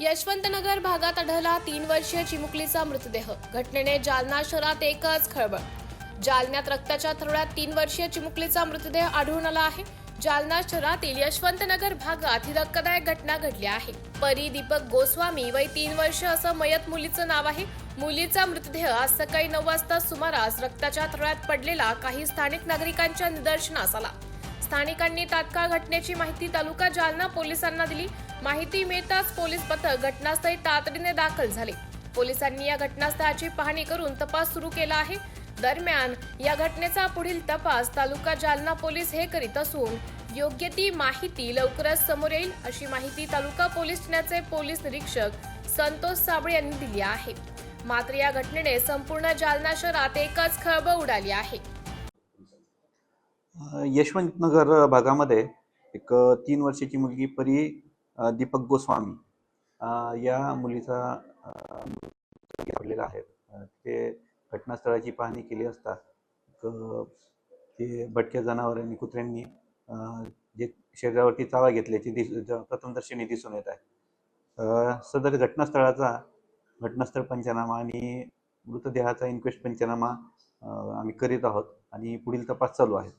यशवंतनगर भागात आढळला तीन वर्षीय चिमुकलीचा मृतदेह. घटनेने जालना शहरात एकच खळबळ. जालन्यात रक्ताच्या थरोळ्यात तीन वर्षीय चिमुकलीचा मृतदेह आढळून आला आहे. जालना शहरातील यशवंतनगर भागात ही धक्कादायक घटना घडली आहे. परी दीपक गोस्वामी वय तीन वर्ष असं मयत मुलीचं नाव आहे. मुलीचा मृतदेह आज सकाळी नऊ वाजता सुमारास रक्ताच्या थरोळ्यात पडलेला काही स्थानिक नागरिकांच्या निदर्शनास आला. स्थानिकांनी तात्काळ घटनेची माहिती तालुका जालना पोलिसांना दिली. माहिती मिळताच पोलीस पथक घटनास्थळी तातडीने दाखल झाले. पोलिसांनी या घटनास्थळाची पाहणी करून तपास सुरू केला आहे. दरम्यान या घटनेचा पुढील तपास तालुका जालना पोलीस हे करीत असून योग्य ती माहिती लवकरच समोर येईल अशी माहिती तालुका पोलीस ठाण्याचे पोलीस निरीक्षक संतोष साबळे यांनी दिली आहे. मात्र या घटनेने संपूर्ण जालना शहरात एकच खळबळ उडाली आहे. यशवंतनगर भागामध्ये एक तीन वर्षाची मुलगी परी दीपक गोस्वामी या मुलीचा घडलेला आहे. ते घटनास्थळाची पाहणी केली असता ते भटक्या जनावरांनी कुत्र्यांनी जे शरीरावरती चावा घेतल्याची दिस प्रथमदर्शनी दिसून येत आहे. सदर घटनास्थळाचा घटनास्थळ पंचनामा आणि मृतदेहाचा इन्क्वेस्ट पंचनामा आम्ही करीत आहोत आणि पुढील तपास चालू आहे.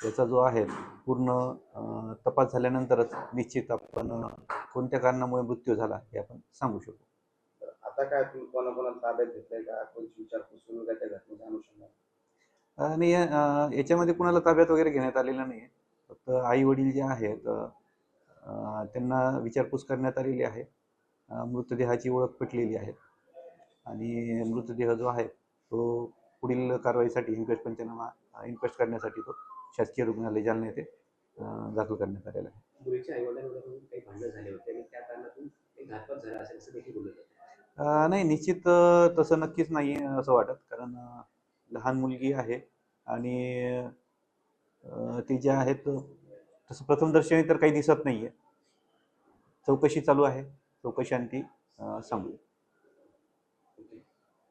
याचा जो आहे पूर्ण तपास झाल्यानंतरच निश्चित आपण कोणत्या कारणामुळे मृत्यू झाला हे आपण सांगू शकू. आता काय तुम्ही कोणा कोणाला ताब्यात घेतलंय का? कोणची विचारपूस सुरू आहे त्या घटनेच्या अनुषंगाने आणि याच्यामध्ये कुणाला ताब्यात वगैरे घेण्यात आलेलं नाही. फक्त आई वडील जे आहेत त्यांना विचारपूस करण्यात आलेली आहे. मृतदेहाची ओळख पटलेली आहे. आणि मृतदेह जो आहे तो पुढील कारवाईसाठी इन्क्वेस्ट पंचनामा इन्क्वेस्ट करण्यासाठी तो शासकीय रुग्णालय जालना येथे दाखल करण्यात आलेला आहे. मुलीच्या आई वडिलांवरून काही भांडणं झाले होते आणि त्या कारणातून एक घातपात झाला असेल असं देखील बोललं जातं. अ, नाही निश्चित तसं नक्कीच नाही असं वाटत कारण लहान मुलगी आहे आणि ते जे आहेत तसं प्रथमदर्शनी तर काही दिसत नाही आहे चौकशी चालू आहे. चौकशी आणि ती सांगू.